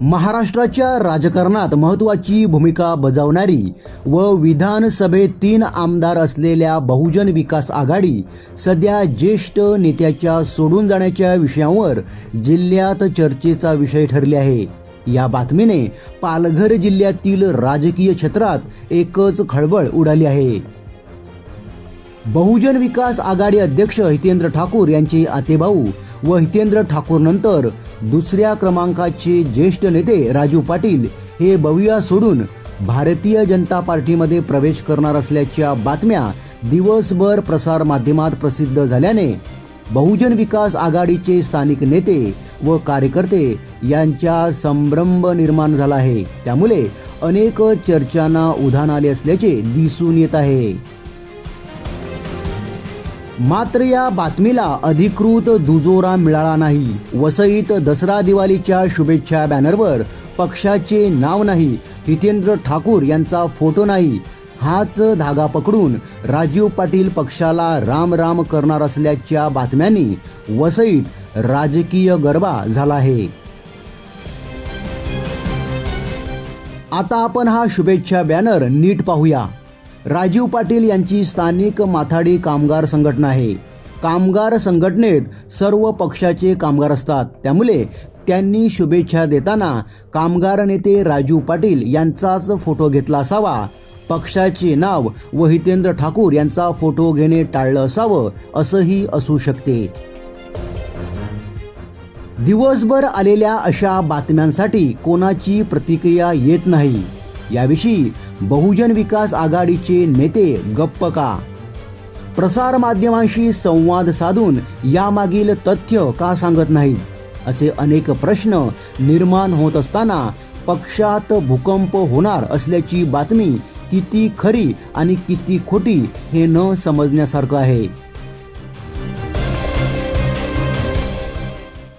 महाराष्ट्राच्या राजकारणात महत्त्वाची भूमिका बजावणारी व विधानसभेत तीन आमदार असलेल्या बहुजन विकास आघाडी सध्या ज्येष्ठ नेत्याच्या सोडून जाण्याच्या विषयावर जिल्ह्यात चर्चेचा विषय ठरले आहे. या बातमीने पालघर जिल्ह्यातील राजकीय क्षेत्रात एकच खळबळ उडाली आहे. बहुजन विकास आघाडी अध्यक्ष हितेंद्र ठाकूर यांचे आतेभाऊ व हितेंद्र ठाकूर नंतर दुसऱ्या क्रमांकाचे ज्येष्ठ नेते राजू पाटील हे बविया सोडून भारतीय जनता पार्टीमध्ये प्रवेश करणार असल्याच्या बातम्या दिवसभर प्रसार माध्यमात प्रसिद्ध झाल्याने बहुजन विकास आघाडीचे स्थानिक नेते व कार्यकर्ते यांच्या संभ्रम निर्माण झाला आहे. त्यामुळे अनेक चर्चांना उधाण आले असल्याचे दिसून येत आहे. मात्र या बातमीला अधिकृत दुजोरा मिळाला नाही. वसईत दसरा दिवाळीच्या शुभेच्छा बॅनरवर पक्षाचे नाव नाही. हितेंद्र ठाकूर यांचा फोटो नाही. हाच धागा पकडून राजीव पाटील पक्षाला राम राम करणार असल्याच्या बातम्यांनी वसईत राजकीय गरबा झाला आहे. आता आपण हा शुभेच्छा बॅनर नीट पाहूया. राजीव पाटील यांची स्थानिक माथाडी कामगार संघटना आहे. कामगार संघटनेत सर्व पक्षाचे कामगार असतात. त्यामुळे त्यांनी शुभेच्छा देताना कामगार नेते राजू पाटील यांचाच फोटो घेतला असावा. पक्षाचे नाव व हितेंद्र ठाकूर यांचा फोटो घेणे टाळलं असावं असंही असू शकते. दिवसभर आलेल्या अशा बातम्यांसाठी कोणाची प्रतिक्रिया येत नाही. याविषयी बहुजन विकास आघाडीचे नेते गप्प का? प्रसार माध्यमांशी संवाद साधून यामागील तथ्य का सांगत नाहीत असे अनेक प्रश्न निर्माण होत असताना पक्षात भूकंप होणार असल्याची बातमी किती खरी आणि किती खोटी हे न समजण्यासारखं आहे.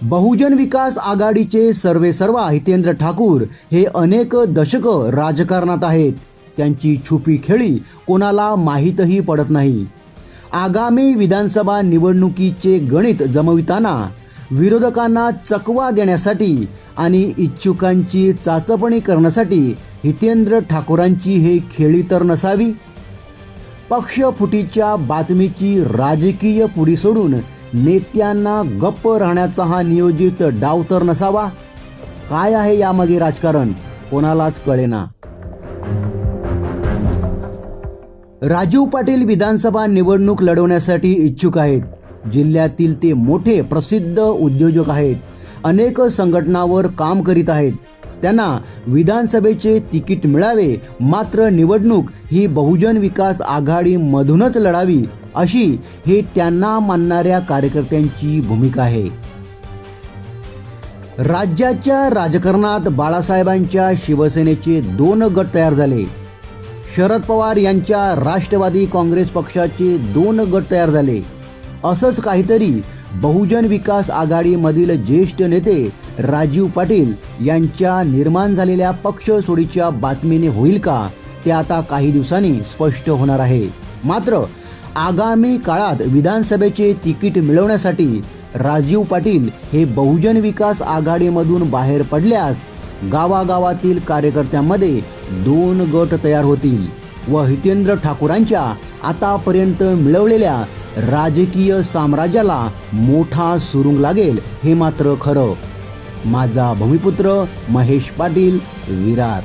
बहुजन विकास आघाडीचे सर्वेसर्वा हितेंद्र ठाकूर हे अनेक दशकं राजकारणात आहेत. त्यांची छुपी खेळी कोणाला माहीतही पडत नाही. आगामी विधानसभा निवडणुकीचे गणित जमविताना विरोधकांना चकवा देण्यासाठी आणि इच्छुकांची चाचपणी करण्यासाठी हितेंद्र ठाकूरांची हे खेळी तर नसावी? पक्षफुटीच्या बातमीची राजकीय पुढी सोडून नेत्यांना गप्प राहण्याचा हा नियोजित डाव तर नसावा? काय आहे यामागे राजकारण? कोणालाच कळेना. राजीव पाटील विधानसभा निवडणूक लढवण्यासाठी इच्छुक आहेत. जिल्ह्यातील ते मोठे प्रसिद्ध उद्योजक आहेत. अनेक संघटनावर काम करीत आहेत. त्यांना विधानसभेचे तिकीट मिळावे मात्र निवडणूक ही बहुजन विकास आघाडीमधूनच लढावी अशी हे त्यांना मानणाऱ्या कार्यकर्त्यांची भूमिका आहे. राज्याच्या राजकारणात बाळासाहेबांच्या शिवसेनेचे दोन गट तयार झाले. शरद पवार यांच्या राष्ट्रवादी काँग्रेस पक्षाचे दोन गट तयार झाले. असंच काहीतरी बहुजन विकास आघाडीमधील ज्येष्ठ नेते राजीव पाटील यांच्या निर्माण झालेल्या पक्ष सोडीच्या बातमीने होईल का ते आता काही दिवसांनी स्पष्ट होणार आहे. मात्र आगामी काळात विधानसभेचे तिकीट मिळवण्यासाठी राजीव पाटील हे बहुजन विकास आघाडीमधून बाहेर पडल्यास गावागावातील कार्यकर्त्यांमध्ये दोन गट तयार होतील व हितेंद्र ठाकूरांच्या आतापर्यंत मिळवलेल्या राजकीय साम्राज्याला मोठा सुरुंग लागेल हे मात्र खरं. माझा भूमिपुत्र महेश पाटील विरार.